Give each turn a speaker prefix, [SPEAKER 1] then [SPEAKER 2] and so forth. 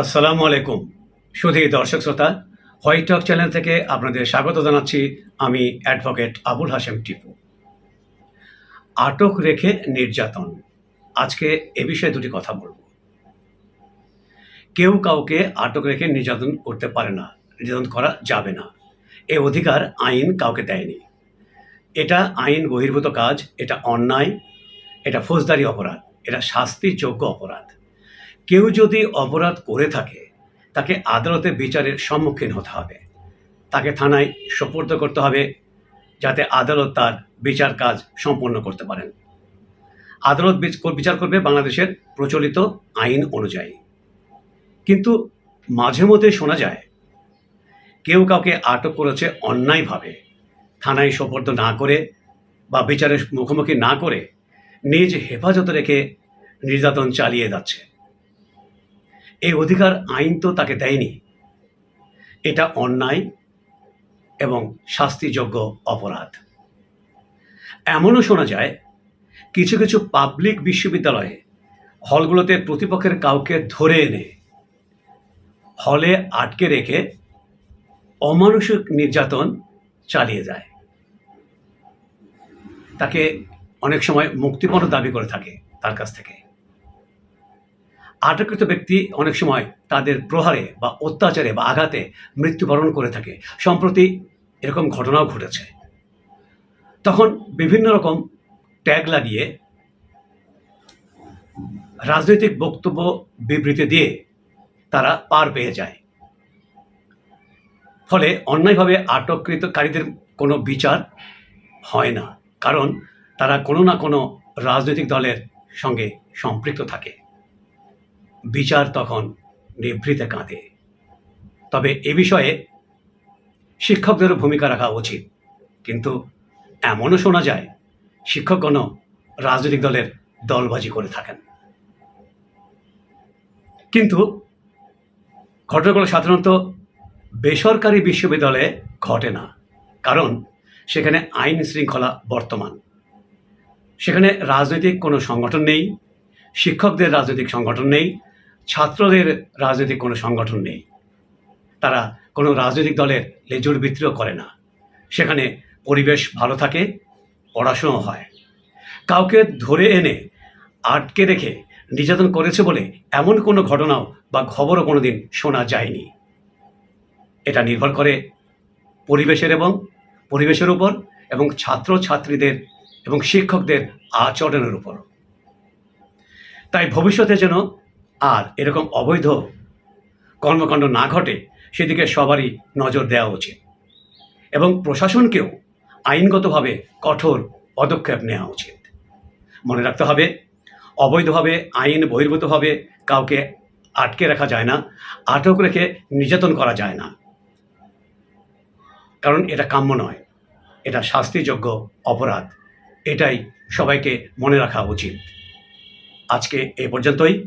[SPEAKER 1] আসসালামু আলাইকুম। সুধী দর্শক শ্রোতা হোয়াইট টক চ্যানেল থেকে আপনাদের স্বাগত জানাচ্ছি আমি অ্যাডভোকেট আবুল হাসেম টিপু। আটক রেখে নির্যাতন। আজকে এ বিষয়ে দুটি কথা বলব। কেউ কাউকে আটক রেখে নির্যাতন করতে পারে না, নির্যাতন করা যাবে না। এ অধিকার আইন কাউকে দেয়নি। এটা আইন বহির্ভূত কাজ, এটা অন্যায়, এটা ফৌজদারি অপরাধ, এটা শাস্তিযোগ্য অপরাধ। কেউ যদি অপরাধ করে থাকে, তাকে আদালতে বিচারের সম্মুখীন হতে হবে। তাকে থানায় সোপর্দ করতে হবে, যাতে আদালত তার বিচার কাজ সম্পন্ন করতে পারেন। আদালত বিচার করবে বাংলাদেশের প্রচলিত আইন অনুযায়ী। কিন্তু মাঝে মধ্যে শোনা যায়, কেউ কাউকে আটক করেছে অন্যায়ভাবে, থানায় সোপর্দ না করে বা বিচারের মুখোমুখি না করে নিজ হেফাজতে রেখে নির্যাতন চালিয়ে যাচ্ছে। এই অধিকার আইন তো তাকে দেয়নি। এটা অন্যায় এবং শাস্তিযোগ্য অপরাধ। এমনও শোনা যায়, কিছু কিছু পাবলিক বিশ্ববিদ্যালয়ে হলগুলোতে প্রতিপক্ষের কাউকে ধরে এনে হলে আটকে রেখে অমানসিক নির্যাতন চালিয়ে যায়। তাকে অনেক সময় মুক্তিপণ দাবি করে থাকে তার কাছ থেকে। আটককৃত ব্যক্তি অনেক সময় তাদের প্রহারে বা অত্যাচারে বা আঘাতে মৃত্যুবরণ করে থাকে। সম্প্রতি এরকম ঘটনাও ঘটেছে। তখন বিভিন্ন রকম ট্যাগ লাগিয়ে রাজনৈতিক বক্তব্য বিবৃতি দিয়ে তারা পার পেয়ে যায়। ফলে অন্যায়ভাবে আটককৃতকারীদের কোনো বিচার হয় না, কারণ তারা কোনো না কোনো রাজনৈতিক দলের সঙ্গে সম্পৃক্ত থাকে। বিচার তখন নিভৃতে কাঁদে। তবে এ বিষয়ে শিক্ষকদেরও ভূমিকা রাখা উচিত। কিন্তু এমনও শোনা যায়, শিক্ষকগণও রাজনৈতিক দলের দলবাজি করে থাকেন। কিন্তু ঘটনাগুলো সাধারণত বেসরকারি বিশ্ববিদ্যালয়ে ঘটে না, কারণ সেখানে আইন শৃঙ্খলা বর্তমান। সেখানে রাজনৈতিক কোনো সংগঠন নেই, শিক্ষকদের রাজনৈতিক সংগঠন নেই ছাত্রদের রাজনৈতিক কোনো সংগঠন নেই। তারা কোনো রাজনৈতিক দলের লেজুর বিক্রিও করে না। সেখানে পরিবেশ ভালো থাকে পড়াশুনো হয়। কাউকে ধরে এনে আটকে রেখে নির্যাতন করেছে বলে এমন কোনো ঘটনাও বা খবরও কোনো দিন শোনা যায়নি। এটা নির্ভর করে পরিবেশের এবং পরিবেশের উপর এবং ছাত্র ছাত্রীদের এবং শিক্ষকদের আচরণের উপর। তাই ভবিষ্যতে যেন আর এরকম অবৈধ কর্মকাণ্ড না ঘটে, সেদিকে সবারই নজর দেওয়া উচিত। এবং প্রশাসনকেও আইনগতভাবে কঠোর পদক্ষেপ নেওয়া উচিত। মনে রাখতে হবে, অবৈধভাবে, আইন বহির্ভূতভাবে কাউকে আটকে রাখা যায় না, আটক রেখে নির্যাতন করা যায় না। কারণ এটা কাম্য নয়, এটা শাস্তিযোগ্য অপরাধ, এটাই সবাইকে মনে রাখা উচিত। আজকে এ পর্যন্তই।